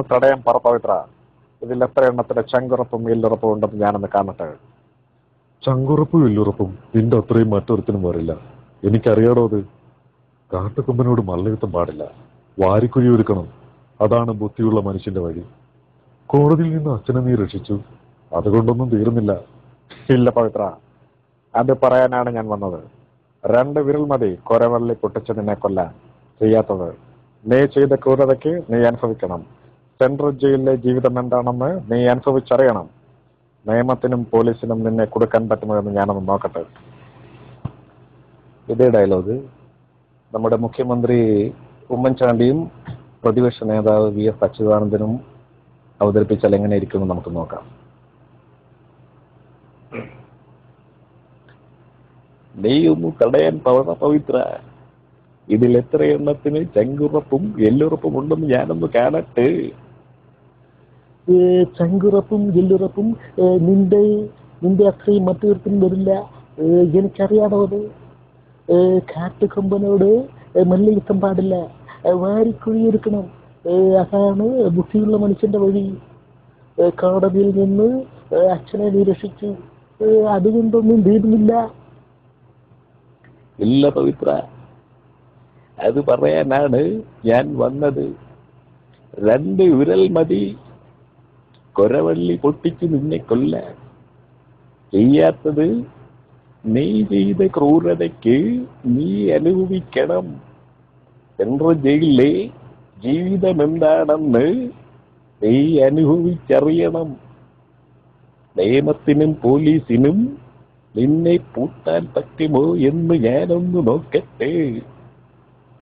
തടയാൻ പറ പവിത്ര ഇതിൽ എത്ര എണ്ണത്തിന്റെ ചങ്കുറപ്പും എല്ലുറപ്പും ഉണ്ടെന്ന് ഞാനൊന്ന് കാണട്ടെ? ചങ്കുറപ്പും എല്ലുറപ്പും നിന്റെ അത്രയും മറ്റൊരുത്തിനും വരില്ല എനിക്കറിയാടോ അത്? കാട്ടുകൊമ്പനോട് മല്ലയുത്തം പാടില്ല. വാരിക്കുഴി ഒരുക്കണം. അതാണ് ബുദ്ധിയുള്ള മനുഷ്യന്റെ വഴി. കോടതിയിൽ നിന്ന് അച്ഛനെ നീ രക്ഷിച്ചു. അതുകൊണ്ടൊന്നും തീരുന്നില്ല. ഇല്ല പവിത്ര. അത് പറയാനാണ് ഞാൻ വന്നത്. രണ്ട് വിരൽ മതി കൊരവള്ളി പൊട്ടിച്ച് നിന്നെ കൊല്ലാൻ. ചെയ്യാത്തത്. നീ ചെയ്ത ക്രൂരതയ്ക്ക് നീ അനുഭവിക്കണം. സെൻട്രൽ ജയിലിലെ ജീവിതം എന്താണെന്ന് നീ അനുഭവിച്ചറിയണം. നിയമത്തിനും പോലീസിനും നിന്നെ കൊടുക്കാൻ പറ്റുമോ എന്ന് ഞാനൊന്ന് നോക്കട്ടെ. ഇതേ ഡയലോഗ് നമ്മുടെ മുഖ്യമന്ത്രി ഉമ്മൻചാണ്ടിയും പ്രതിപക്ഷ നേതാവ് വി എസ് അച്യുതാനന്ദനും അവതരിപ്പിച്ചാൽ എങ്ങനെ ഇരിക്കുമെന്ന് നമുക്ക് നോക്കാം. നീ ഒന്ന് തടയാൻ പവണ പവിത്ര. ഇതിൽ എത്ര എണ്ണത്തിന് ചെങ്കുറപ്പും എല്ലുറപ്പും ഉണ്ടെന്ന് ഞാനൊന്ന് കാണട്ടെ. ചങ്കുറപ്പും എല്ലുറപ്പും നിന്റെ നിന്റെ അത്രയും മറ്റൊരുത്തും വരില്ല. എനിക്കറിയാണോ അത് കാട്ടുകൊമ്പനോട് മല്ലയുദ്ധം പാടില്ല. വാരിക്കുഴിയൊരുക്കണം അതാണ് ബുദ്ധിയുള്ള മനുഷ്യന്റെ വഴി. കോടതിയിൽ നിന്ന് അച്ഛനെ നിരസിച്ചു. അതുകൊണ്ടൊന്നും തീരുന്നില്ല ഇല്ല പവിത്ര. അത് പറയാനാണ് ഞാൻ വന്നത്. രണ്ട് വിരൽ മതി. കൊരവള്ളി പൊട്ടിച്ച് നിന്നെ കൊല്ലാൻ. ചെയ്യാത്തത് നീ ചെയ്ത ക്രൂരതയ്ക്ക് നീ അനുഭവിക്കണം. സെൻട്രൽ ജയിലിലെ ജീവിതം എന്താണെന്ന് നീ അനുഭവിച്ചറിയണം. നിയമത്തിനും പോലീസിനും നിന്നെ പൂട്ടാൻ പറ്റുമോ എന്ന് ഞാനൊന്ന് നോക്കട്ടെ.